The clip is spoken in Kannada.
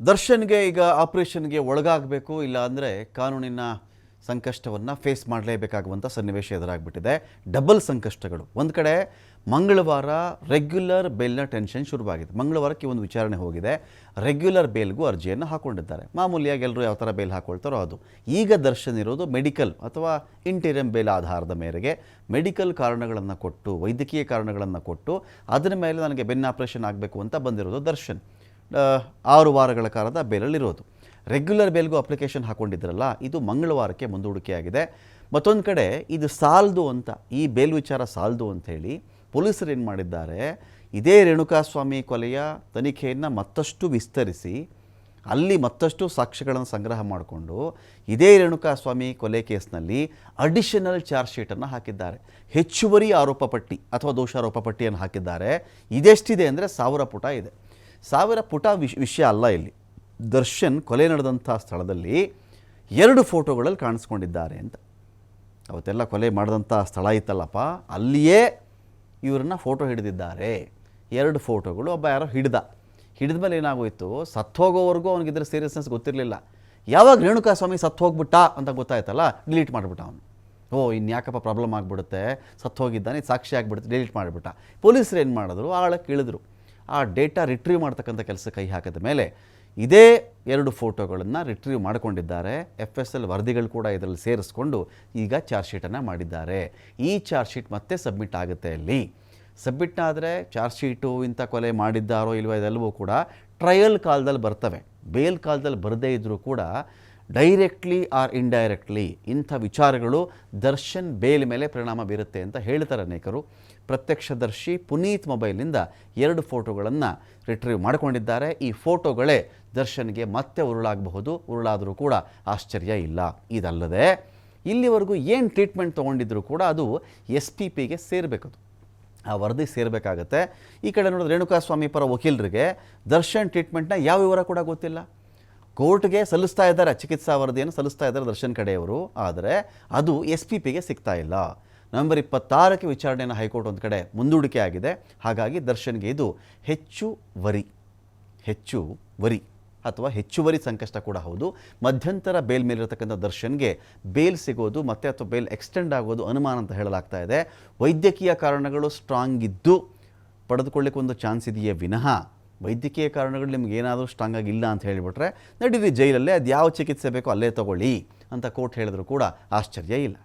ದರ್ಶನ್ಗೆ ಈಗ ಆಪರೇಷನ್ಗೆ ಒಳಗಾಗಬೇಕು, ಇಲ್ಲ ಅಂದರೆ ಕಾನೂನಿನ ಸಂಕಷ್ಟವನ್ನು ಫೇಸ್ ಮಾಡಲೇಬೇಕಾಗುವಂಥ ಸನ್ನಿವೇಶ ಎದುರಾಗ್ಬಿಟ್ಟಿದೆ. ಡಬಲ್ ಸಂಕಷ್ಟಗಳು. ಒಂದು ಕಡೆ ಮಂಗಳವಾರ ರೆಗ್ಯುಲರ್ ಬೇಲ್ನ ಟೆನ್ಷನ್ ಶುರುವಾಗಿದೆ. ಮಂಗಳವಾರಕ್ಕೆ ಒಂದು ವಿಚಾರಣೆ ಹೋಗಿದೆ. ರೆಗ್ಯುಲರ್ ಬೇಲ್ಗೂ ಅರ್ಜಿಯನ್ನು ಹಾಕ್ಕೊಂಡಿದ್ದಾರೆ ಮಾಮೂಲಿಯಾಗಿ ಎಲ್ಲರೂ ಯಾವ ಥರ ಬೇಲ್ ಹಾಕ್ಕೊಳ್ತಾರೋ ಅದು. ಈಗ ದರ್ಶನ್ ಇರೋದು ಮೆಡಿಕಲ್ ಅಥವಾ ಇಂಟೀರಿಯಂ ಬೇಲ್ ಆಧಾರದ ಮೇರೆಗೆ ಮೆಡಿಕಲ್ ಕಾರಣಗಳನ್ನು ಕೊಟ್ಟು, ವೈದ್ಯಕೀಯ ಕಾರಣಗಳನ್ನು ಕೊಟ್ಟು, ಅದರ ಮೇಲೆ ನನಗೆ ಬೆನ್ನ ಆಪರೇಷನ್ ಆಗಬೇಕು ಅಂತ ಬಂದಿರೋದು ದರ್ಶನ್. ಆರು ವಾರಗಳ ಕಾಲದ ಬೇಲಲ್ಲಿರೋದು. ರೆಗ್ಯುಲರ್ ಬೇಲ್ಗೂ ಅಪ್ಲಿಕೇಶನ್ ಹಾಕೊಂಡಿದ್ರಲ್ಲ, ಇದು ಮಂಗಳವಾರಕ್ಕೆ ಮುಂದೂಡಿಕೆಯಾಗಿದೆ. ಮತ್ತೊಂದು ಕಡೆ, ಇದು ಸಾಲದು ಅಂತ, ಈ ಬೇಲ್ ವಿಚಾರ ಸಾಲದು ಅಂತ ಹೇಳಿ ಪೊಲೀಸರು ಏನು ಮಾಡಿದ್ದಾರೆ, ಇದೇ ರೇಣುಕಾಸ್ವಾಮಿ ಕೊಲೆಯ ತನಿಖೆಯನ್ನು ಮತ್ತಷ್ಟು ವಿಸ್ತರಿಸಿ, ಅಲ್ಲಿ ಮತ್ತಷ್ಟು ಸಾಕ್ಷ್ಯಗಳನ್ನು ಸಂಗ್ರಹ ಮಾಡಿಕೊಂಡು, ಇದೇ ರೇಣುಕಾಸ್ವಾಮಿ ಕೊಲೆ ಕೇಸ್ನಲ್ಲಿ ಅಡಿಷನಲ್ ಚಾರ್ಜ್ ಶೀಟನ್ನು ಹಾಕಿದ್ದಾರೆ. ಹೆಚ್ಚುವರಿ ಆರೋಪ ಪಟ್ಟಿ ಅಥವಾ ದೋಷಾರೋಪ ಪಟ್ಟಿಯನ್ನು ಹಾಕಿದ್ದಾರೆ. ಇದೆಷ್ಟಿದೆ ಅಂದರೆ ಸಾವಿರ ಪುಟ ಇದೆ. ಸಾವಿರ ಪುಟ ವಿಶ್ ವಿಷಯ ಅಲ್ಲ ಇಲ್ಲಿ. ದರ್ಶನ್ ಕೊಲೆ ನಡೆದಂಥ ಸ್ಥಳದಲ್ಲಿ ಎರಡು ಫೋಟೋಗಳಲ್ಲಿ ಕಾಣಿಸ್ಕೊಂಡಿದ್ದಾರೆ ಅಂತ. ಅವತ್ತೆಲ್ಲ ಕೊಲೆ ಮಾಡಿದಂಥ ಸ್ಥಳ ಇತ್ತಲ್ಲಪ್ಪ, ಅಲ್ಲಿಯೇ ಇವರನ್ನ ಫೋಟೋ ಹಿಡಿದಿದ್ದಾರೆ. ಎರಡು ಫೋಟೋಗಳು ಒಬ್ಬ ಯಾರೋ ಹಿಡ್ದ. ಹಿಡಿದ ಮೇಲೆ ಏನಾಗೋಯ್ತು? ಸತ್ತೋಗೋವರೆಗೂ ಅವನಿಗಿದ್ರ ಸೀರಿಯಸ್ನೆಸ್ ಗೊತ್ತಿರಲಿಲ್ಲ. ಯಾವಾಗ ರೇಣುಕಾಸ್ವಾಮಿ ಸತ್ತು ಹೋಗ್ಬಿಟ್ಟ ಅಂತ ಗೊತ್ತಾಯ್ತಲ್ಲ ಡಿಲೀಟ್ ಮಾಡಿಬಿಟ್ಟ ಅವನು. ಓ ಇನ್ಯಾಕಪ್ಪ ಪ್ರಾಬ್ಲಮ್ ಆಗಿಬಿಡುತ್ತೆ? ಸತ್ತು ಹೋಗಿದ್ದಾನೆ ಸಾಕ್ಷಿ ಆಗಿಬಿಡುತ್ತೆ ಡಿಲೀಟ್ ಮಾಡಿಬಿಟ್ಟ. ಪೊಲೀಸರು ಏನು ಮಾಡಿದ್ರು? ಆಳಕ್ಕೆ ಇಳಿದ್ರು. ಆ ಡೇಟಾ ರಿಟ್ರೀವ್ ಮಾಡ್ತಕ್ಕಂಥ ಕೆಲಸ ಕೈ ಹಾಕಿದ ಮೇಲೆ ಇದೇ ಎರಡು ಫೋಟೋಗಳನ್ನು ರಿಟ್ರೀವ್ ಮಾಡಿಕೊಂಡಿದ್ದಾರೆ. ಎಫ್ ಎಸ್ ಎಲ್ ವರದಿಗಳು ಕೂಡ ಇದರಲ್ಲಿ ಸೇರಿಸ್ಕೊಂಡು ಈಗ ಚಾರ್ಜ್ ಶೀಟನ್ನು ಮಾಡಿದ್ದಾರೆ. ಈ ಚಾರ್ಜ್ ಶೀಟ್ ಮತ್ತೆ ಸಬ್ಮಿಟ್ ಆಗುತ್ತೆ ಅಲ್ಲಿ. ಸಬ್ಮಿಟ್ ಆದರೆ ಚಾರ್ಜ್ ಶೀಟು ಇಂಥ ಕೊಲೆ ಮಾಡಿದ್ದಾರೋ ಇಲ್ವೋ ಇದೆಲ್ಲವೂ ಕೂಡ ಟ್ರಯಲ್ ಕಾಲದಲ್ಲಿ ಬರ್ತವೆ. ಬೇಲ್ ಕಾಲದಲ್ಲಿ ಬರದೇ ಇದ್ದರೂ ಕೂಡ ಡೈರೆಕ್ಟ್ಲಿ ಆರ್ ಇಂಡೈರೆಕ್ಟ್ಲಿ ಇಂಥ ವಿಚಾರಗಳು ದರ್ಶನ್ ಬೇಲ್ ಮೇಲೆ ಪರಿಣಾಮ ಬೀರುತ್ತೆ ಅಂತ ಹೇಳ್ತಾರೆ ಅನೇಕರು. ಪ್ರತ್ಯಕ್ಷದರ್ಶಿ ಪುನೀತ್ ಮೊಬೈಲ್ನಿಂದ ಎರಡು ಫೋಟೋಗಳನ್ನು ರಿಟ್ರೀವ್ ಮಾಡಿಕೊಂಡಿದ್ದಾರೆ. ಈ ಫೋಟೋಗಳೇ ದರ್ಶನ್ಗೆ ಮತ್ತೆ ಉರುಳಾಗಬಹುದು. ಉರುಳಾದರೂ ಕೂಡ ಆಶ್ಚರ್ಯ ಇಲ್ಲ. ಇದಲ್ಲದೆ ಇಲ್ಲಿವರೆಗೂ ಏನು ಟ್ರೀಟ್ಮೆಂಟ್ ತೊಗೊಂಡಿದ್ರು ಕೂಡ ಅದು ಎಸ್ ಪಿ ಪಿಗೆ ಸೇರಬೇಕದು ಆ ವರದಿ ಸೇರಬೇಕಾಗತ್ತೆ. ಈ ಕಡೆ ನೋಡಿದ್ರೆ ರೇಣುಕಾಸ್ವಾಮಿ ಪರ ವಕೀಲರಿಗೆ ದರ್ಶನ್ ಟ್ರೀಟ್ಮೆಂಟ್ನ ಯಾವ ವಿವರ ಕೂಡ ಗೊತ್ತಿಲ್ಲ. ಕೋರ್ಟ್ಗೆ ಸಲ್ಲಿಸ್ತಾ ಇದ್ದಾರೆ, ಚಿಕಿತ್ಸಾ ವರದಿಯನ್ನು ಸಲ್ಲಿಸ್ತಾ ಇದ್ದಾರೆ ದರ್ಶನ್ ಕಡೆಯವರು. ಆದರೆ ಅದು ಎಸ್ ಪಿ ಪಿಗೆ ಸಿಗ್ತಾ ಇಲ್ಲ. ನವೆಂಬರ್ ಇಪ್ಪತ್ತಾರಕ್ಕೆ ವಿಚಾರಣೆಯನ್ನು ಹೈಕೋರ್ಟ್ ಒಂದು ಕಡೆ ಮುಂದೂಡಿಕೆ ಆಗಿದೆ. ಹಾಗಾಗಿ ದರ್ಶನ್ಗೆ ಇದು ಹೆಚ್ಚು ವರಿ. ಹೆಚ್ಚು ವರಿ ಅಥವಾ ಹೆಚ್ಚುವರಿ ಸಂಕಷ್ಟ ಕೂಡ ಹೌದು. ಮಧ್ಯಂತರ ಬೇಲ್ ಮೇಲಿರತಕ್ಕಂಥ ದರ್ಶನ್ಗೆ ಬೇಲ್ ಸಿಗೋದು ಮತ್ತೆ ಅಥವಾ ಬೇಲ್ ಎಕ್ಸ್ಟೆಂಡ್ ಆಗೋದು ಅನುಮಾನ ಅಂತ ಹೇಳಲಾಗ್ತಾ ಇದೆ. ವೈದ್ಯಕೀಯ ಕಾರಣಗಳು ಸ್ಟ್ರಾಂಗ್ ಇದ್ದು ಪಡೆದುಕೊಳ್ಳಿಕ್ಕೆ ಒಂದು ಚಾನ್ಸ್ ಇದೆಯೇ ವಿನಃ ವೈದ್ಯಕೀಯ ಕಾರಣಗಳು ನಿಮ್ಗೆ ಏನಾದರೂ ಆಗಿಲ್ಲ ಅಂತ ಹೇಳಿಬಿಟ್ರೆ ನಡೀರಿ ಜೈಲಲ್ಲೇ ಅದು ಯಾವ ಚಿಕಿತ್ಸೆ ಬೇಕೋ ಅಲ್ಲೇ ತಗೊಳ್ಳಿ ಅಂತ ಕೋರ್ಟ್ ಹೇಳಿದ್ರು ಕೂಡ ಆಶ್ಚರ್ಯ ಇಲ್ಲ.